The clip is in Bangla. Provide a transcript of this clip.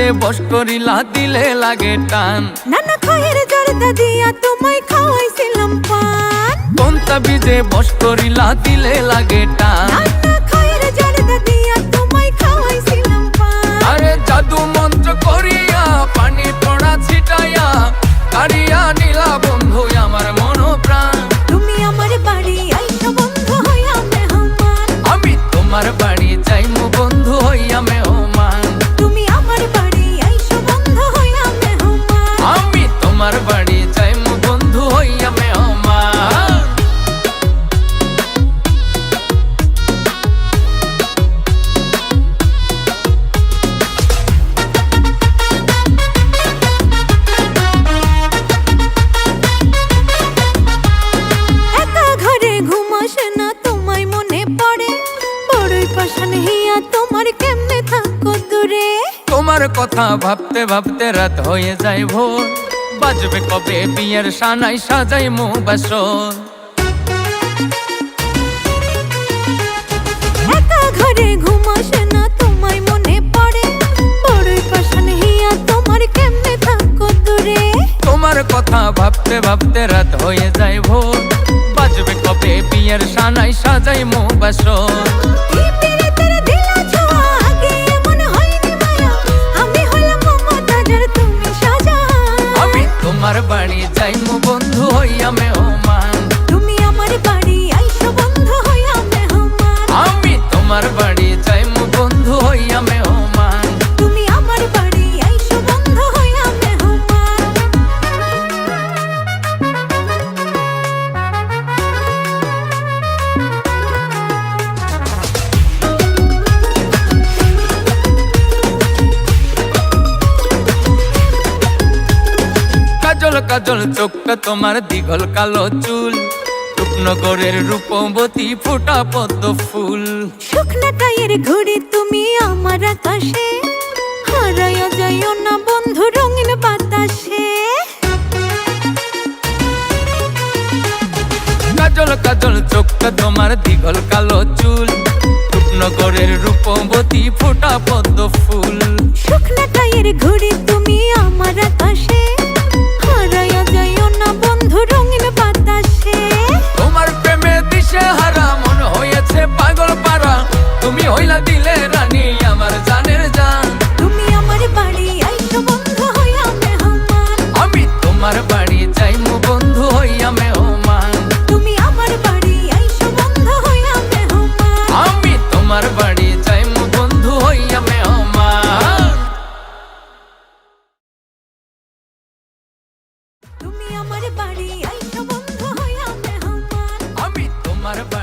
কোনটা বস করিলা দিলে লাগে টান। নানা খয়ের জর্দা দিয়া তোমায় খাওয়াইছিলাম পান। বস করিলা দিলে লাগে টান। নানা খয়ের জর্দা দিয়া তোমায় খাওয়াইছিলাম পান। আরে জাদু মন্ত্র করিয়া পানি পড়া ছিটাইয়া কারিয়া নীলা বন্ধু আমার মন প্রাণ তুমি আমার বাড়ি আইসা বন্ধু হইয়া মেহমান। আমি তোমার বাড়ি যাইমু বন্ধু হইয়া মেহমান। বাড়ি যাইমু বন্ধু হইয়া মেহমান। ঘরে ঘুমাস না তোমায় মনে পড়ে। পাশান হিয়া তোমার কেমনে থাকো দূরে? তোমার কথা ভাবতে ভাবতে রাত হয়ে যায় ভোর। বাজবে কবে? বিয়ের সানাই সাজাই মু বাসর একা ঘরে ঘুমাস না তোমায় মনে পড়ে। বড়ই পাশান হিয়া তোমার কেমনে থাকো দূরে? তোমার কথা ভাবতে ভাবতে রাত হয়ে যায় ভোর। বাজবে কবে? বিয়ের সানাই সাজাই মু বাসর যাইমু বন্ধু হইয়া মেহমান কাজল চোখটা তোমার দিঘল কালো চুল। রূপনগরের রূপবতী ফোটা পদ্ম ফুল। শুকনা টায়ের ঘুড়ি তুমি আমার আকাশে হারাইয়া যাইও না বন্ধু রঙিন বাতাসে। কাজল কাজল চোখটা তোমার দিঘল কালো চুল। রূপনগরের রূপবতী ফোটা পদ্ম ফুল। শুকনা টায়ের ঘুড়ি Bye-bye.